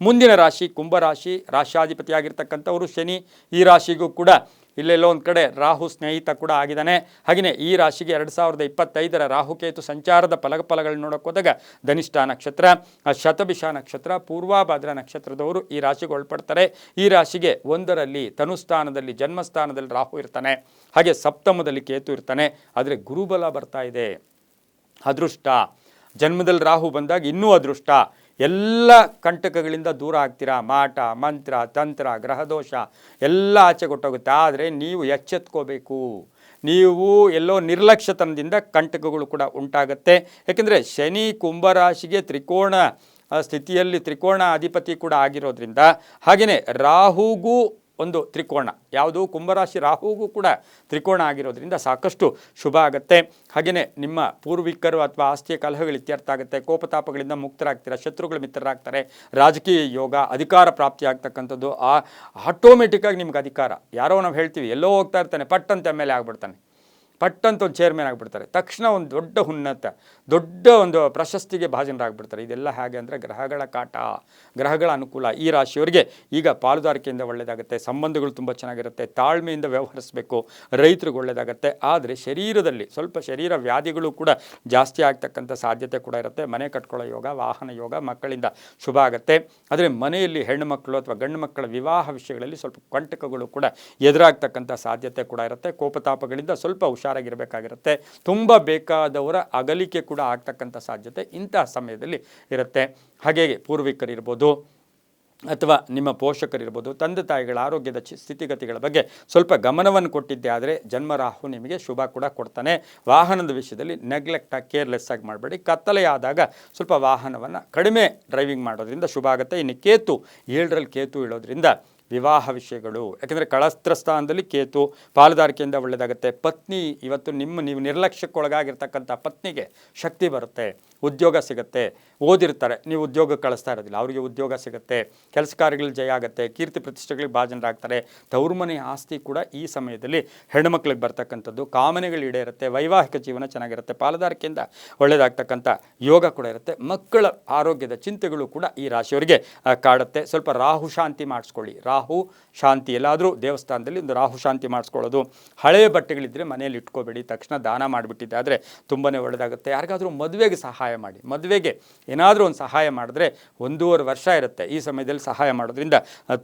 ಮುಂದಿನ ರಾಶಿ ಕುಂಭರಾಶಿ ರಾಶಾಧಿಪತಿಯಾಗಿರ್ತಕ್ಕಂಥವರು ಶನಿ, ಈ ರಾಶಿಗೂ ಕೂಡ ಇಲ್ಲೆಲ್ಲೋ ಒಂದು ಕಡೆ ರಾಹು ಸ್ನೇಹಿತ ಕೂಡ ಆಗಿದ್ದಾನೆ. ಹಾಗೆಯೇ ಈ ರಾಶಿಗೆ ಎರಡು ಸಾವಿರದ ಇಪ್ಪತ್ತೈದರ ರಾಹುಕೇತು ಸಂಚಾರದ ಫಲಫಲಗಳನ್ನ ನೋಡೋಕೆ ಹೋದಾಗ ಧನಿಷ್ಠ ನಕ್ಷತ್ರ, ಶತಭಿಷ ನಕ್ಷತ್ರ, ಪೂರ್ವಾಭಾದ್ರ ನಕ್ಷತ್ರದವರು ಈ ರಾಶಿಗೆ ಒಳಪಡ್ತಾರೆ. ಈ ರಾಶಿಗೆ ಒಂದರಲ್ಲಿ ತನುಸ್ಥಾನದಲ್ಲಿ ಜನ್ಮಸ್ಥಾನದಲ್ಲಿ ರಾಹು ಇರ್ತಾನೆ. ಹಾಗೆ ಸಪ್ತಮದಲ್ಲಿ ಕೇತು ಇರ್ತಾನೆ. ಆದರೆ ಗುರುಬಲ ಬರ್ತಾ ಇದೆ. ಅದೃಷ್ಟ. ಜನ್ಮದಲ್ಲಿ ರಾಹು ಬಂದಾಗ ಇನ್ನೂ ಅದೃಷ್ಟ. ಎಲ್ಲ ಕಂಟಕಗಳಿಂದ ದೂರ ಆಗ್ತೀರಾ? ಮಾಟ, ಮಂತ್ರ, ತಂತ್ರ, ಗ್ರಹದೋಷ ಎಲ್ಲ ಆಚೆ ಕೊಟ್ಟೋಗುತ್ತೆ. ಆದರೆ ನೀವು ಎಚ್ಚೆತ್ಕೋಬೇಕು. ನೀವು ಎಲ್ಲೋ ನಿರ್ಲಕ್ಷ್ಯತನದಿಂದ ಕಂಟಕಗಳು ಕೂಡ ಉಂಟಾಗುತ್ತೆ. ಯಾಕೆಂದರೆ ಶನಿ ಕುಂಭರಾಶಿಗೆ ತ್ರಿಕೋಣ ಸ್ಥಿತಿಯಲ್ಲಿ ತ್ರಿಕೋಣ ಅಧಿಪತಿ ಕೂಡ ಆಗಿರೋದ್ರಿಂದ ಹಾಗೆಯೇ ರಾಹುಗೂ ಒಂದು ತ್ರಿಕೋಣ. ಯಾವುದು? ಕುಂಭರಾಶಿ ರಾಹುಗೂ ಕೂಡ ತ್ರಿಕೋಣ ಆಗಿರೋದ್ರಿಂದ ಸಾಕಷ್ಟು ಶುಭ ಆಗುತ್ತೆ. ಹಾಗೆಯೇ ನಿಮ್ಮ ಪೂರ್ವಿಕರು ಅಥವಾ ಆಸ್ತಿಯ ಕಲಹಗಳು ಇತ್ಯರ್ಥ ಆಗುತ್ತೆ. ಕೋಪತಾಪಗಳಿಂದ ಮುಕ್ತರಾಗ್ತೀರಾ? ಶತ್ರುಗಳು ಮಿತ್ರರಾಗ್ತಾರೆ. ರಾಜಕೀಯ ಯೋಗ, ಅಧಿಕಾರ ಪ್ರಾಪ್ತಿ ಆಗ್ತಕ್ಕಂಥದ್ದು ಆ ಆಟೋಮೆಟಿಕ್ಕಾಗಿ ನಿಮ್ಗೆ ಅಧಿಕಾರ. ಯಾರೋ ನಾವು ಹೇಳ್ತೀವಿ, ಎಲ್ಲೋ ಹೋಗ್ತಾ ಇರ್ತಾನೆ ಎಲ್ ಎ ಆಗ್ಬಿಡ್ತಾನೆ. ಪಟ್ಟಂತ ಒಂದು ಚೇರ್ಮನ್ ಆಗಿಬಿಡ್ತಾರೆ. ತಕ್ಷಣ ಒಂದು ದೊಡ್ಡ ಉನ್ನತ, ದೊಡ್ಡ ಒಂದು ಪ್ರಶಸ್ತಿಗೆ ಭಾಜನರಾಗ್ಬಿಡ್ತಾರೆ. ಇದೆಲ್ಲ ಹೇಗೆ ಅಂದರೆ ಗ್ರಹಗಳ ಕಾಟ, ಗ್ರಹಗಳ ಅನುಕೂಲ ಈ ರಾಶಿಯವರಿಗೆ ಈಗ ಪಾಲುದಾರಿಕೆಯಿಂದ ಒಳ್ಳೆಯದಾಗುತ್ತೆ ಸಂಬಂಧಗಳು ತುಂಬ ಚೆನ್ನಾಗಿರುತ್ತೆ, ತಾಳ್ಮೆಯಿಂದ ವ್ಯವಹರಿಸಬೇಕು, ರೈತರಿಗೆ ಒಳ್ಳೆಯದಾಗುತ್ತೆ ಆದರೆ ಶರೀರದಲ್ಲಿ ಸ್ವಲ್ಪ ಶರೀರ ವ್ಯಾಧಿಗಳು ಕೂಡ ಜಾಸ್ತಿ ಆಗ್ತಕ್ಕಂಥ ಸಾಧ್ಯತೆ ಕೂಡ ಇರುತ್ತೆ. ಮನೆ ಕಟ್ಕೊಳ್ಳೋ ಯೋಗ, ವಾಹನ ಯೋಗ ಮಕ್ಕಳಿಂದ ಶುಭ ಆಗುತ್ತೆ. ಆದರೆ ಮನೆಯಲ್ಲಿ ಹೆಣ್ಣು ಮಕ್ಕಳು ಅಥವಾ ಗಂಡು ಮಕ್ಕಳ ವಿವಾಹ ವಿಷಯಗಳಲ್ಲಿ ಸ್ವಲ್ಪ ಕಂಟಕಗಳು ಕೂಡ ಎದುರಾಗ್ತಕ್ಕಂಥ ಸಾಧ್ಯತೆ ಕೂಡ ಇರುತ್ತೆ. ಕೋಪತಾಪಗಳಿಂದ ಸ್ವಲ್ಪ ಹುಷಾರಾಗಿರಬೇಕಾಗಿರುತ್ತೆ. ತುಂಬ ಬೇಕಾದವರ ಅಗಲಿಕೆ ಕೂಡ ಆಗ್ತಕ್ಕಂಥ ಸಾಧ್ಯತೆ ಇಂತಹ ಸಮಯದಲ್ಲಿ ಇರುತ್ತೆ. ಹಾಗೆ ಪೂರ್ವಿಕರಿರ್ಬೋದು ಅಥವಾ ನಿಮ್ಮ ಪೋಷಕರಿರ್ಬೋದು, ತಂದೆ ತಾಯಿಗಳ ಆರೋಗ್ಯದ ಸ್ಥಿತಿಗತಿಗಳ ಬಗ್ಗೆ ಸ್ವಲ್ಪ ಗಮನವನ್ನು ಕೊಟ್ಟಿದ್ದೆ ಆದರೆ ಜನ್ಮರಾಹು ನಿಮಗೆ ಶುಭ ಕೂಡ ಕೊಡ್ತಾನೆ. ವಾಹನದ ವಿಷಯದಲ್ಲಿ ನೆಗ್ಲೆಕ್ಟ್ ಆಗಿ ಕೇರ್ಲೆಸ್ ಆಗಿ ಮಾಡಬೇಡಿ. ಕತ್ತಲೆಯಾದಾಗ ಸ್ವಲ್ಪ ವಾಹನವನ್ನು ಕಡಿಮೆ ಡ್ರೈವಿಂಗ್ ಮಾಡೋದ್ರಿಂದ ಶುಭ ಆಗುತ್ತೆ. ಇನ್ನು ಕೇತು, ಏಳರಲ್ಲಿ ಕೇತು ಇಳೋದ್ರಿಂದ ವಿವಾಹ ವಿಷಯಗಳು, ಯಾಕೆಂದರೆ ಕಳಸ್ತ್ರ ಸ್ಥಾನದಲ್ಲಿ ಕೇತು ಪಾಲುದಾರಿಕೆಯಿಂದ ಒಳ್ಳೆಯದಾಗುತ್ತೆ ಪತ್ನಿ ಇವತ್ತು ನಿಮ್ಮ, ನೀವು ನಿರ್ಲಕ್ಷ್ಯಕ್ಕೊಳಗಾಗಿರ್ತಕ್ಕಂಥ ಪತ್ನಿಗೆ ಶಕ್ತಿ ಬರುತ್ತೆ, ಉದ್ಯೋಗ ಸಿಗುತ್ತೆ, ಓದಿರ್ತಾರೆ. ನೀವು ಉದ್ಯೋಗ ಕಳಿಸ್ತಾ ಇರೋದಿಲ್ಲ, ಅವರಿಗೆ ಉದ್ಯೋಗ ಸಿಗುತ್ತೆ, ಕೆಲಸ ಕಾರ್ಯಗಳು ಜಯ ಆಗುತ್ತೆ, ಕೀರ್ತಿ ಪ್ರತಿಷ್ಠೆಗಳಿಗೆ ಭಾಜನರಾಗ್ತಾರೆ. ತವ್ರ ಮನೆ ಆಸ್ತಿ ಕೂಡ ಈ ಸಮಯದಲ್ಲಿ ಹೆಣ್ಣುಮಕ್ಳಿಗೆ ಬರ್ತಕ್ಕಂಥದ್ದು. ಕಾಮನೆಗಳು ಈಡೇರುತ್ತೆ, ವೈವಾಹಿಕ ಜೀವನ ಚೆನ್ನಾಗಿರುತ್ತೆ, ಪಾಲುದಾರಿಕೆಯಿಂದ ಒಳ್ಳೆಯದಾಗ್ತಕ್ಕಂಥ ಯೋಗ ಕೂಡ ಇರುತ್ತೆ. ಮಕ್ಕಳ ಆರೋಗ್ಯದ ಚಿಂತೆಗಳು ಕೂಡ ಈ ರಾಶಿಯವರಿಗೆ ಕಾಡುತ್ತೆ. ಸ್ವಲ್ಪ ರಾಹು ಶಾಂತಿ ಮಾಡಿಸ್ಕೊಳ್ಳಿ. ರಾಹು ಶಾಂತಿ ಎಲ್ಲಾದರೂ ದೇವಸ್ಥಾನದಲ್ಲಿ ಒಂದು ರಾಹು ಶಾಂತಿ ಮಾಡಿಸ್ಕೊಳ್ಳೋದು ಹಳೆಯ ಬಟ್ಟೆಗಳಿದ್ದರೆ ಮನೆಯಲ್ಲಿ ಇಟ್ಕೋಬೇಡಿ, ತಕ್ಷಣ ದಾನ ಮಾಡಿಬಿಟ್ಟಿದ್ದೆ. ಆದರೆ ತುಂಬಾ ಒಳ್ಳೆಯದಾಗುತ್ತೆ ಯಾರಿಗಾದರೂ ಮದುವೆಗೆ ಸಹಾಯ ಮಾಡಿ, ಮದುವೆಗೆ ಏನಾದರೂ ಒಂದು ಸಹಾಯ ಮಾಡಿದ್ರೆ ಒಂದೂವರೆ ವರ್ಷ ಇರುತ್ತೆ. ಈ ಸಮಯದಲ್ಲಿ ಸಹಾಯ ಮಾಡೋದ್ರಿಂದ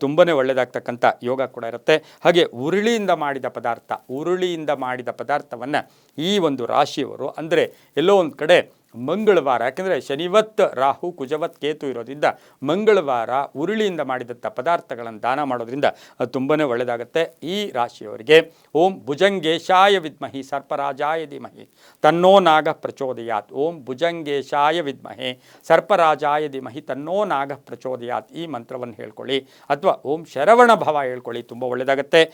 ತುಂಬಾ ಒಳ್ಳೆಯದಾಗ್ತಕ್ಕಂಥ ಯೋಗ ಕೂಡ ಇರುತ್ತೆ. ಹಾಗೆ ಉರುಳಿಯಿಂದ ಮಾಡಿದ ಪದಾರ್ಥ, ಉರುಳಿಯಿಂದ ಮಾಡಿದ ಪದಾರ್ಥವನ್ನು ಈ ಒಂದು ರಾಶಿಯವರು ಅಂದರೆ ಎಲ್ಲೋ ಒಂದು ಕಡೆ ಮಂಗಳವಾರ, ಯಾಕೆಂದರೆ ಶನಿವತ್, ರಾಹು, ಕುಜವತ್, ಕೇತು ಇರೋದ್ರಿಂದ ಮಂಗಳವಾರ ಉರುಳಿಯಿಂದ ಮಾಡಿದಂಥ ಪದಾರ್ಥಗಳನ್ನು ದಾನ ಮಾಡೋದ್ರಿಂದ ಅದು ತುಂಬಾ ಒಳ್ಳೆಯದಾಗುತ್ತೆ ಈ ರಾಶಿಯವರಿಗೆ ಓಂ ಭುಜಂಗೇಶಾಯ ವಿದ್ಮಹಿ ಸರ್ಪರಾಜಾಯ ಧೀಮಹಿ. ತನ್ನೋ ನಾಗ ಪ್ರಚೋದಯಾತ್. ಓಂ ಭುಜಂಗೇಶಾಯ ವಿದ್ಮಹೆ ಸರ್ಪರಾಜಾಯ ಧೀಮಹಿ ತನ್ನೋ ನಾಗ ಪ್ರಚೋದಯಾತ್ ಈ ಮಂತ್ರವನ್ನು ಹೇಳ್ಕೊಳ್ಳಿ. ಅಥವಾ ಓಂ ಶರವಣ ಭವ ಹೇಳ್ಕೊಳ್ಳಿ. ತುಂಬ ಒಳ್ಳೆಯದಾಗುತ್ತೆ